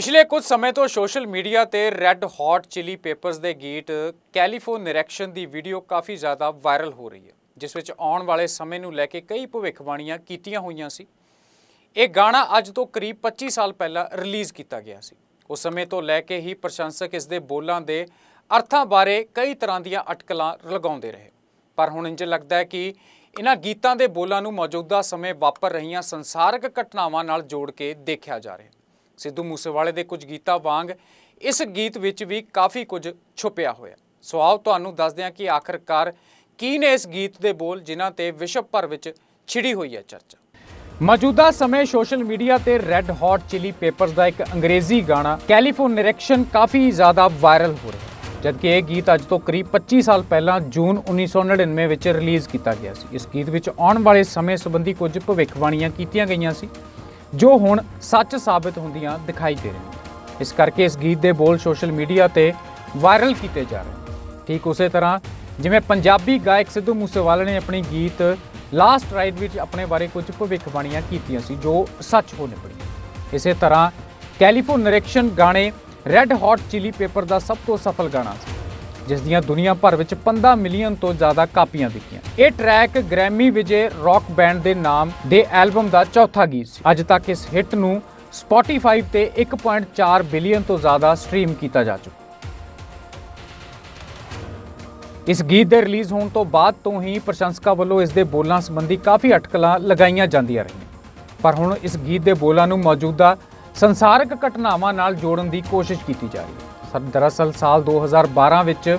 ਪਿਛਲੇ ਕੁਝ ਸਮੇਂ ਤੋਂ ਸੋਸ਼ਲ ਮੀਡੀਆ ਤੇ ਰੈੱਡ ਹੌਟ ਚਿਲੀ ਪੇਪਰਸ ਦੇ ਗੀਤ ਕੈਲੀਫੋਰਨ ਨਿਰੈਕਸ਼ਨ ਦੀ ਵੀਡੀਓ ਕਾਫੀ ਜ਼ਿਆਦਾ ਵਾਇਰਲ ਹੋ ਰਹੀ ਹੈ, ਜਿਸ ਵਿੱਚ ਆਉਣ ਵਾਲੇ ਸਮੇਂ ਨੂੰ ਲੈ ਕੇ ਕਈ ਭਵਿੱਖਬਾਣੀਆਂ ਕੀਤੀਆਂ ਹੋਈਆਂ ਸੀ। ਇਹ ਗਾਣਾ ਅੱਜ ਤੋਂ ਕਰੀਬ 25 ਸਾਲ ਪਹਿਲਾਂ ਰਿਲੀਜ਼ ਕੀਤਾ ਗਿਆ ਸੀ। ਉਸ ਸਮੇਂ ਤੋਂ ਲੈ ਕੇ ਹੀ ਪ੍ਰਸ਼ੰਸਕ ਇਸ ਦੇ ਬੋਲਾਂ ਦੇ ਅਰਥਾਂ ਬਾਰੇ ਕਈ ਤਰ੍ਹਾਂ ਦੀਆਂ ਅਟਕਲਾਂ ਲਗਾਉਂਦੇ ਰਹੇ। ਪਰ ਹੁਣ ਇੰਜ ਲੱਗਦਾ ਹੈ ਕਿ ਇਹਨਾਂ ਗੀਤਾਂ ਦੇ ਬੋਲਾਂ ਨੂੰ ਮੌਜੂਦਾ ਸਮੇਂ ਵਾਪਰ ਰਹੀਆਂ ਸੰਸਾਰਕ ਘਟਨਾਵਾਂ ਨਾਲ ਜੋੜ ਕੇ ਦੇਖਿਆ ਜਾ ਰਿਹਾ ਹੈ। ਸਿੱਧੂ ਮੂਸੇਵਾਲੇ ਦੇ ਕੁਝ ਗੀਤਾਂ ਵਾਂਗ ਇਸ ਗੀਤ ਵਿੱਚ ਵੀ ਕਾਫੀ ਕੁਝ ਛੁਪਿਆ ਹੋਇਆ। ਸੋ ਆਓ ਤੁਹਾਨੂੰ ਦੱਸਦੇ ਹਾਂ ਕਿ ਆਖਰਕਾਰ ਕੀ ਨੇ ਇਸ ਗੀਤ ਦੇ ਬੋਲ ਜਿਨ੍ਹਾਂ ਤੇ ਵਿਸ਼ਵ ਭਰ ਵਿੱਚ ਛਿੜੀ ਹੋਈ ਹੈ ਚਰਚਾ। ਮੌਜੂਦਾ ਸਮੇਂ ਸੋਸ਼ਲ ਮੀਡੀਆ ਤੇ ਰੈੱਡ ਹੌਟ ਚਿਲੀ ਪੇਪਰਸ ਦਾ ਇੱਕ ਅੰਗਰੇਜ਼ੀ ਗਾਣਾ ਕੈਲੀਫੋਰਨੀਰੈਕਸ਼ਨ ਕਾਫੀ ਜ਼ਿਆਦਾ ਵਾਇਰਲ ਹੋ ਰਿਹਾ ਜਦਕਿ ਇਹ ਗੀਤ ਅੱਜ ਤੋਂ ਕਰੀਬ 25 ਸਾਲ ਪਹਿਲਾਂ ਜੂਨ 1999 ਵਿੱਚ ਰਿਲੀਜ਼ ਕੀਤਾ ਗਿਆ ਸੀ। ਇਸ ਗੀਤ ਵਿੱਚ ਆਉਣ ਵਾਲੇ ਸਮੇਂ ਸੰਬੰਧੀ ਕੁਝ ਭਵਿੱਖਬਾਣੀਆਂ ਕੀਤੀਆਂ ਗਈਆਂ ਸੀ। ਜੋ ਹੁਣ ਸੱਚ ਸਾਬਤ ਹੁੰਦੀਆਂ ਦਿਖਾਈ ਦੇ ਰਹੀਆਂ ਇਸ ਕਰਕੇ ਇਸ ਗੀਤ ਦੇ ਬੋਲ ਸੋਸ਼ਲ ਮੀਡੀਆ ਤੇ ਵਾਇਰਲ ਕੀਤੇ ਜਾ ਰਹੇ ਠੀਕ ਉਸੇ ਤਰ੍ਹਾਂ ਜਿਵੇਂ ਪੰਜਾਬੀ ਗਾਇਕ ਸਿੱਧੂ ਮੂਸੇਵਾਲੇ ਨੇ ਆਪਣੀ ਗੀਤ ਲਾਸਟ ਰਾਈਡ ਵਿੱਚ ਆਪਣੇ ਬਾਰੇ ਕੁਝ ਭਵਿੱਖਬਾਣੀਆਂ ਕੀਤੀਆਂ ਸੀ, ਜੋ ਸੱਚ ਹੋ ਨਿਕਲੀਆਂ ਇਸੇ ਤਰ੍ਹਾਂ ਕੈਲੀਫੋਰਨ ਨਿਰੈਕਸ਼ਨ ਗਾਣੇ ਰੈੱਡ ਹੌਟ ਚਿਲੀ ਪੇਪਰ ਦਾ ਸਭ ਤੋਂ ਸਫਲ ਗਾਣਾ ਸੀ। ਜਿਸ ਦੀਆਂ ਦੁਨੀਆ ਭਰ ਵਿੱਚ 15 ਮਿਲੀਅਨ ਤੋਂ ਜ਼ਿਆਦਾ ਕਾਪੀਆਂ ਵਿਕੀਆਂ ਇਹ ਟਰੈਕ ਗ੍ਰੈਮੀ ਵਿਜੇ ਰੌਕ ਬੈਂਡ ਦੇ ਨਾਮ ਦੇ ਐਲਬਮ ਦਾ ਚੌਥਾ ਗੀਤ ਸੀ। ਅੱਜ ਤੱਕ ਇਸ ਹਿੱਟ ਨੂੰ Spotify ਤੇ 1.4 ਬਿਲੀਅਨ ਤੋਂ ਜ਼ਿਆਦਾ ਸਟ੍ਰੀਮ ਕੀਤਾ ਜਾ ਚੁੱਕਾ ਇਸ ਗੀਤ ਦੇ ਰਿਲੀਜ਼ ਹੋਣ ਤੋਂ ਬਾਅਦ ਤੋਂ ਹੀ ਪ੍ਰਸ਼ੰਸਕਾਂ ਵੱਲੋਂ ਇਸ ਦੇ ਬੋਲਾਂ ਸੰਬੰਧੀ ਕਾਫੀ ਅਟਕਲਾਂ ਲਗਾਈਆਂ ਜਾਂਦੀਆਂ ਰਹੀਆਂ। ਪਰ ਹੁਣ ਇਸ ਗੀਤ ਦੇ ਬੋਲਾਂ ਨੂੰ ਮੌਜੂਦਾ ਸੰਸਾਰਕ ਘਟਨਾਵਾਂ ਨਾਲ ਜੋੜਨ ਦੀ ਕੋਸ਼ਿਸ਼ ਕੀਤੀ ਜਾ ਰਹੀ ਹੈ। ਦਰਅਸਲ ਸਾਲ 2012 ਵਿੱਚ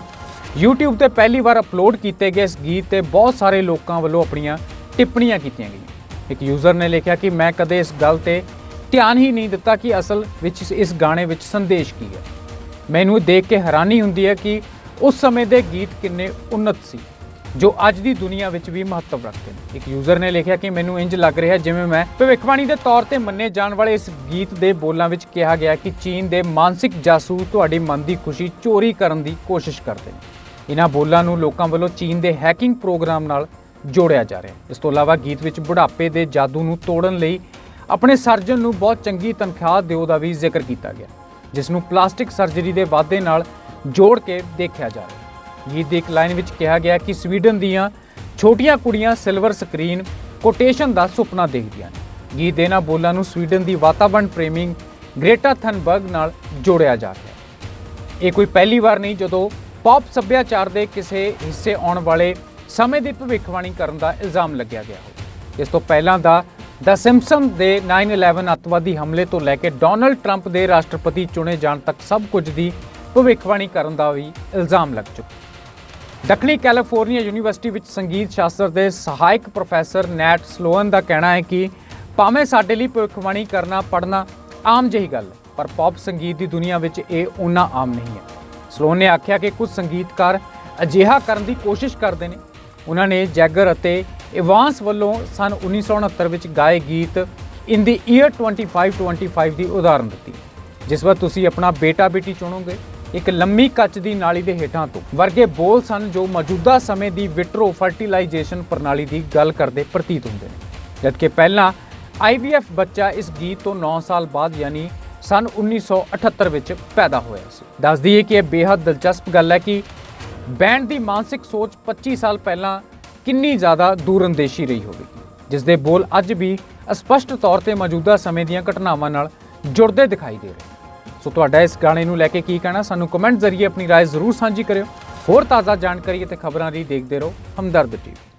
YouTube ਤੇ ਪਹਿਲੀ ਵਾਰ ਅਪਲੋਡ ਕੀਤੇ ਗਏ ਇਸ ਗੀਤ ਤੇ ਬਹੁਤ ਸਾਰੇ ਲੋਕਾਂ ਵੱਲੋਂ ਆਪਣੀਆਂ ਟਿੱਪਣੀਆਂ ਕੀਤੀਆਂ ਗਈਆਂ। ਇੱਕ ਯੂਜ਼ਰ ਨੇ ਲਿਖਿਆ ਕਿ ਮੈਂ ਕਦੇ ਇਸ ਗੱਲ ਤੇ ਧਿਆਨ ਹੀ ਨਹੀਂ ਦਿੱਤਾ ਕਿ ਅਸਲ ਵਿੱਚ ਇਸ ਗਾਣੇ ਵਿੱਚ ਸੰਦੇਸ਼ ਕੀ ਹੈ। ਮੈਨੂੰ ਇਹ ਦੇਖ ਕੇ ਹੈਰਾਨੀ ਹੁੰਦੀ ਹੈ ਕਿ ਉਸ ਸਮੇਂ ਦੇ ਗੀਤ ਕਿੰਨੇ ਉન્નਤ ਸੀ। ਜੋ ਅੱਜ ਦੀ ਦੁਨੀਆ ਵਿੱਚ ਵੀ ਮਹੱਤਵ ਰੱਖਦੇ ਨੇ। ਇੱਕ ਯੂਜ਼ਰ ਨੇ ਲਿਖਿਆ ਕਿ ਮੈਨੂੰ ਇੰਜ ਲੱਗ ਰਿਹਾ ਜਿਵੇਂ ਮੈਂ ਭਵਿੱਖਬਾਣੀ ਦੇ ਤੌਰ ਤੇ ਮੰਨੇ ਜਾਣ ਵਾਲੇ ਇਸ ਗੀਤ ਦੇ ਬੋਲਾਂ ਵਿੱਚ ਕਿਹਾ ਗਿਆ ਕਿ ਚੀਨ ਦੇ ਮਾਨਸਿਕ ਜਾਸੂਸ ਤੁਹਾਡੀ ਮਨ ਦੀ ਖੁਸ਼ੀ ਚੋਰੀ ਕਰਨ ਦੀ ਕੋਸ਼ਿਸ਼ ਕਰਦੇ ਨੇ। ਇਹਨਾਂ ਬੋਲਾਂ ਨੂੰ ਲੋਕਾਂ ਵੱਲੋਂ ਚੀਨ ਦੇ ਹੈਕਿੰਗ ਪ੍ਰੋਗਰਾਮ ਨਾਲ ਜੋੜਿਆ ਜਾ ਰਿਹਾ ਹੈ। ਇਸ ਤੋਂ ਇਲਾਵਾ ਗੀਤ ਵਿੱਚ ਬੁਢਾਪੇ ਦੇ ਜਾਦੂ ਨੂੰ ਤੋੜਨ ਲਈ ਆਪਣੇ ਸਰਜਨ ਨੂੰ ਬਹੁਤ ਚੰਗੀ ਤਨਖਾਹ ਦਿਓ ਦਾ ਵੀ ਜ਼ਿਕਰ ਕੀਤਾ ਗਿਆ, ਜਿਸ ਨੂੰ ਪਲਾਸਟਿਕ ਸਰਜਰੀ ਦੇ ਵਾਅਦੇ ਨਾਲ ਜੋੜ ਕੇ ਦੇਖਿਆ ਜਾ ਰਿਹਾ ਗੀਤ ਦੀ ਇੱਕ ਲਾਈਨ ਵਿੱਚ ਕਿਹਾ ਗਿਆ ਕਿ ਸਵੀਡਨ ਦੀਆਂ ਛੋਟੀਆਂ ਕੁੜੀਆਂ ਸਿਲਵਰ ਸਕਰੀਨ ਕੋਟੇਸ਼ਨ ਦਾ ਸੁਪਨਾ ਦੇਖਦੀਆਂ ਨੇ। ਗੀਤ ਦੇ ਇਹਨਾਂ ਬੋਲਾਂ ਨੂੰ ਸਵੀਡਨ ਦੀ ਵਾਤਾਵਰਣ ਪ੍ਰੇਮੀ ਗ੍ਰੇਟਾ ਥਨਬਰਗ ਨਾਲ ਜੋੜਿਆ ਜਾ ਰਿਹਾ ਇਹ ਕੋਈ ਪਹਿਲੀ ਵਾਰ ਨਹੀਂ, ਜਦੋਂ ਪੌਪ ਸੱਭਿਆਚਾਰ ਦੇ ਕਿਸੇ ਹਿੱਸੇ ਆਉਣ ਵਾਲੇ ਸਮੇਂ ਦੀ ਭਵਿੱਖਬਾਣੀ ਕਰਨ ਦਾ ਇਲਜ਼ਾਮ ਲੱਗਿਆ ਗਿਆ ਹੋ ਇਸ ਤੋਂ ਪਹਿਲਾਂ ਦਾ ਦ ਸਿੰਪਸਨ ਦੇ 9/11 ਅੱਤਵਾਦੀ ਹਮਲੇ ਤੋਂ ਲੈ ਕੇ ਡੋਨਲਡ ਟਰੰਪ ਦੇ ਰਾਸ਼ਟਰਪਤੀ ਚੁਣੇ ਜਾਣ ਤੱਕ ਸਭ ਕੁਝ ਦੀ ਭਵਿੱਖਬਾਣੀ ਕਰਨ ਦਾ ਵੀ ਇਲਜ਼ਾਮ ਲੱਗ ਚੁੱਕਾ ਦੱਖਣੀ ਕੈਲੀਫੋਰਨੀਆ ਯੂਨੀਵਰਸਿਟੀ ਵਿੱਚ ਸੰਗੀਤ ਸ਼ਾਸਤਰ ਦੇ ਸਹਾਇਕ ਪ੍ਰੋਫੈਸਰ ਨੈਟ ਸਲੋਨ ਦਾ ਕਹਿਣਾ ਹੈ ਕਿ ਭਾਵੇਂ ਸਾਡੇ ਲਈ ਭਵਿੱਖਬਾਣੀ ਕਰਨਾ ਪੜਨਾ ਆਮ ਜਿਹੀ ਗੱਲ ਹੈ, ਪਰ ਪੌਪ ਸੰਗੀਤ ਦੀ ਦੁਨੀਆ ਵਿੱਚ ਇਹ ਉਨਾ ਆਮ ਨਹੀਂ ਹੈ। ਸਲੋਨ ਨੇ ਆਖਿਆ ਕਿ ਕੁਝ ਸੰਗੀਤਕਾਰ ਅਜਿਹਾ ਕਰਨ ਦੀ ਕੋਸ਼ਿਸ਼ ਕਰਦੇ ਨੇ। ਉਹਨਾਂ ਨੇ ਜੈਗਰ ਅਤੇ ਇਵਾਂਸ ਵੱਲੋਂ ਸਨ 1969 ਵਿੱਚ ਗਾਏ ਗੀਤ ਇਨ ਦੀ ਈਅਰ 2525 ਦੀ ਉਦਾਹਰਨ ਦਿੱਤੀ। ਜਿਸ ਵਾਰ ਤੁਸੀਂ ਆਪਣਾ ਬੇਟਾ ਬੇਟੀ ਚੁਣੋਗੇ ਇੱਕ ਲੰਮੀ ਕੱਚ ਦੀ ਨਾਲੀ ਦੇ ਹੇਠਾਂ ਤੋਂ। ਵਰਗੇ ਬੋਲ ਸਨ ਜੋ ਮੌਜੂਦਾ ਸਮੇਂ ਦੀ ਵਿਟਰੋ ਫਰਟੀਲਾਈਜੇਸ਼ਨ ਪ੍ਰਣਾਲੀ ਦੀ ਗੱਲ ਕਰਦੇ ਪ੍ਰਤੀਤ ਹੁੰਦੇ ਨੇ। ਜਦਕਿ ਪਹਿਲਾਂ IVF ਬੱਚਾ ਇਸ ਗੀਤ ਤੋਂ 9 ਸਾਲ ਬਾਅਦ ਯਾਨੀ ਸਨ 1978 ਵਿੱਚ ਪੈਦਾ ਹੋਇਆ ਸੀ। ਦੱਸ ਦਈਏ ਕਿ ਇਹ ਬੇहद ਦਿਲਚਸਪ ਗੱਲ ਹੈ ਕਿ ਬੈਂਡ ਦੀ ਮਾਨਸਿਕ ਸੋਚ 25 ਸਾਲ ਪਹਿਲਾਂ ਕਿੰਨੀ ਜ਼ਿਆਦਾ ਦੂਰਅੰਦੇਸ਼ੀ ਰਹੀ ਹੋਵੇਗੀ ਜਿਸ ਦੇ ਬੋਲ ਅੱਜ ਵੀ ਸਪਸ਼ਟ ਤੌਰ ਤੇ ਮੌਜੂਦਾ ਸਮੇਂ ਦੀਆਂ ਘਟਨਾਵਾਂ ਨਾਲ ਜੁੜਦੇ ਦਿਖਾਈ ਦੇ ਰਹੇ ਸੋ ਤੁਹਾਡਾ ਇਸ ਗਾਣੇ ਨੂੰ ਲੈ ਕੇ ਕੀ ਕਹਿਣਾ ਸਾਨੂੰ ਕਮੈਂਟ ਜ਼ਰੀਏ ਆਪਣੀ رائے ਜ਼ਰੂਰ ਸਾਂਝੀ ਕਰਿਓ ਹੋਰ ਤਾਜ਼ਾ ਜਾਣਕਾਰੀ ਅਤੇ ਖਬਰਾਂ ਲਈ ਦੇਖਦੇ ਰਹੋ ਹਮਦਰਦ ਟੀਵੀ